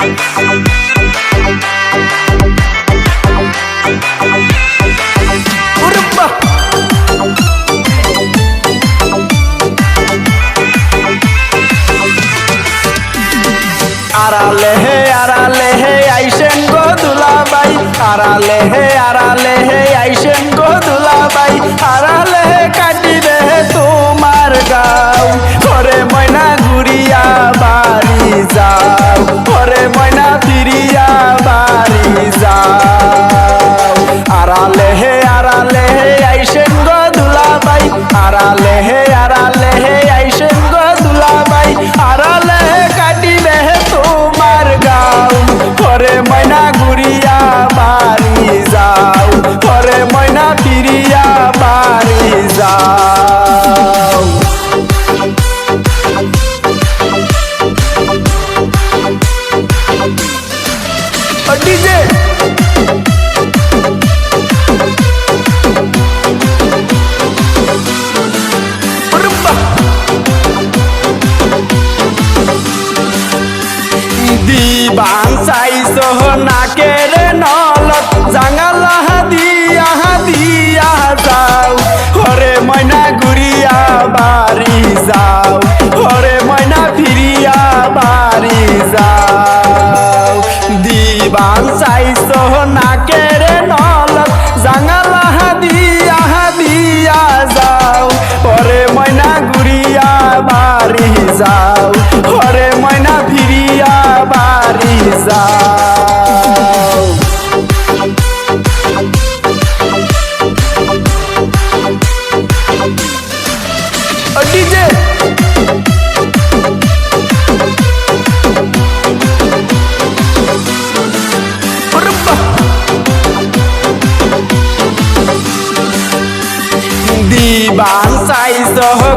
আড়ালে হে আড়ালে হে, আইসেন গো দুলাবাই। আড়ালে হে আড়ালে হে, আইসেন গো দুলাবাই। আড়ালে বাড়ি যাও ও ডিজে Rumba. দিবান চাইছ নাকের নলত জাঙালা দিয়া যাও হরে ময়না ফিরিয়া বাড়ি যাও ডিজে. দিবান চাইছ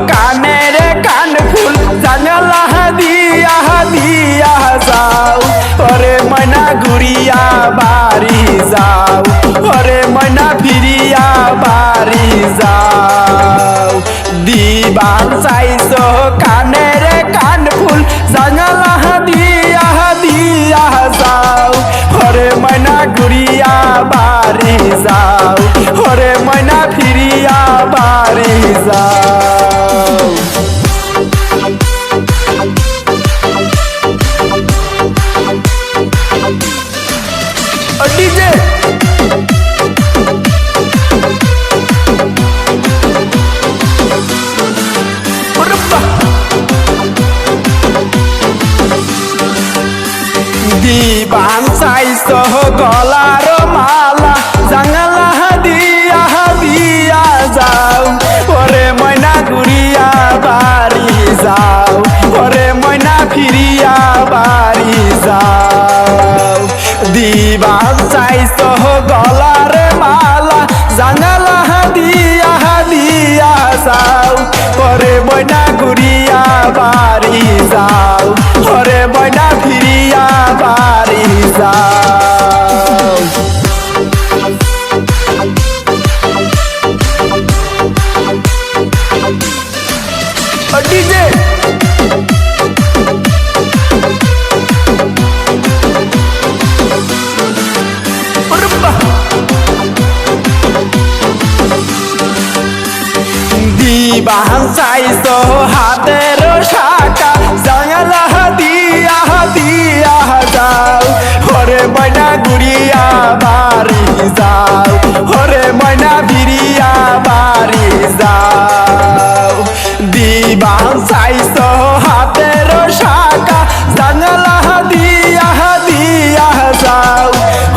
কানের কান ফুল জানালা দিয়া দিয়া যাও। ওরে ময়না ঘুরিয়া বাড়ি যাও। ওরে ময়না ফিরিয়া বাড়ি যাও। দিবান চাইছ কান দিবান চাইছ গলার মালা। বাড়ি যাও ও ডিজে Rumba. দিবান চাইছ হাতের শাখা জাঙালা দিয়া দিয়া বাড়ি যাও। হরে ময়না ফিরিয়া বাড়ি যাও। দিবান চাইছ হাতের শাখা জাঙালা দিয়া দিয়া যাও।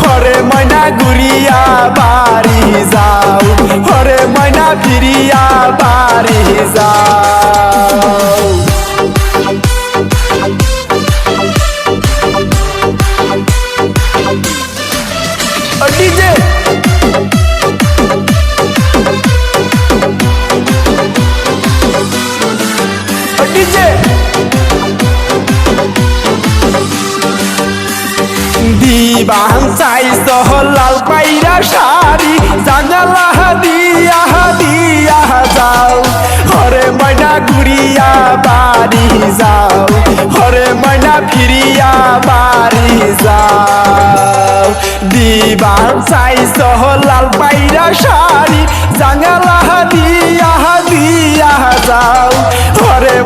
হরে ময়না ঘুরিয়া বাড়ি যাও। হরে ফিরিয়া বাড়ি যাও। ডিজে দিবান চাইছ লাল পাইরা শাড়ি, জানালা দিয়া দিয়া যাও। হরে ময়না ঘুরিয়া বাড়ি যাও। হরে ময়না ফিরিয়া বাড়ি যাও। দিবা চাইছ লাল পাইরা শাড়ি জাঙ্গালা দিয়া দিয়া যাও। হরে